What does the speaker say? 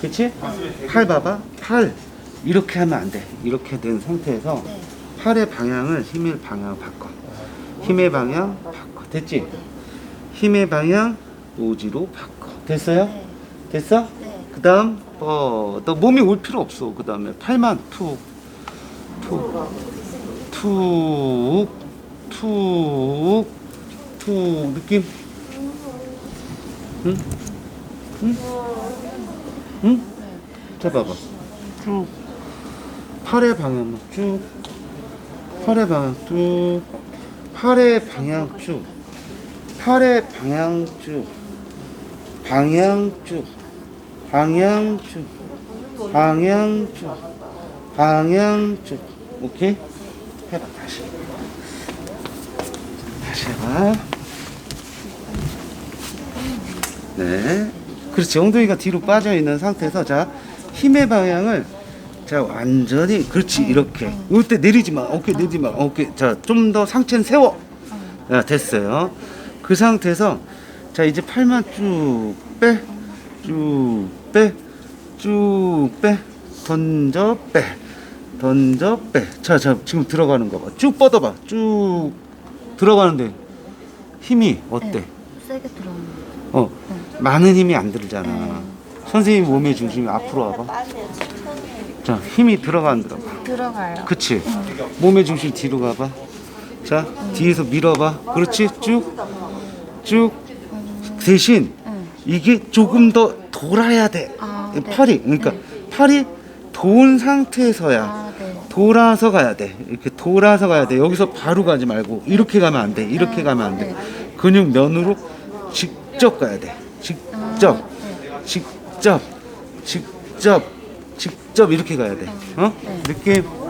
그치? 팔 봐봐. 팔. 이렇게 하면 안 돼. 이렇게 된 상태에서 네. 팔의 방향을 힘의 방향 바꿔. 힘의 방향 바꿔. 됐지? 힘의 방향 오지로 바꿔. 됐어요? 네. 됐어? 네. 그 다음, 어, 너 몸이 올 필요 없어. 그 다음에 팔만 툭, 툭, 툭, 툭, 툭. 느낌? 응? 응? 응? 자, 봐봐. 쭉. 팔의 방향만 쭉. 팔의 방향 쭉. 팔의 방향 쭉. 팔의 방향 쭉. 방향 쭉. 방향 쭉. 방향 쭉. 방향 쭉. 오케이? 해봐, 다시. 다시 해봐. 네. 그렇지. 엉덩이가 뒤로 빠져 있는 상태에서 자, 힘의 방향을 자, 완전히 그렇지. 이렇게. 이때 내리지 마. 어깨 내리지 마. 어깨. 자, 좀 더 상체는 세워. 야, 됐어요. 그 상태에서 자, 이제 팔만 쭉 빼. 쭉 빼. 쭉 빼. 던져 빼. 던져 빼. 자, 자, 지금 들어가는 거 봐. 쭉 뻗어 봐. 쭉 들어가는데 힘이 어때? 네. 세게 들어오는 어, 많은 힘이 안 들잖아. 선생님 몸의 중심이 앞으로 와봐. 자, 힘이 들어가 안 들어가? 들어가요. 그치? 몸의 중심 뒤로 가봐. 자, 뒤에서 밀어봐. 그렇지? 쭉, 쭉. 대신 응. 이게 조금 더 돌아야 돼. 아, 이 네. 팔이, 그러니까 팔이 돈 상태에서야 아, 네. 돌아서 가야 돼. 이렇게 돌아서 가야 돼. 여기서 바로 가지 말고 이렇게 가면 안 돼. 이렇게 아, 가면 안 돼. 네. 근육 면으로 직접 가야 돼. 직접, 아, 네. 직접, 직접, 직접 이렇게 가야 돼. 어? 네. 느낌.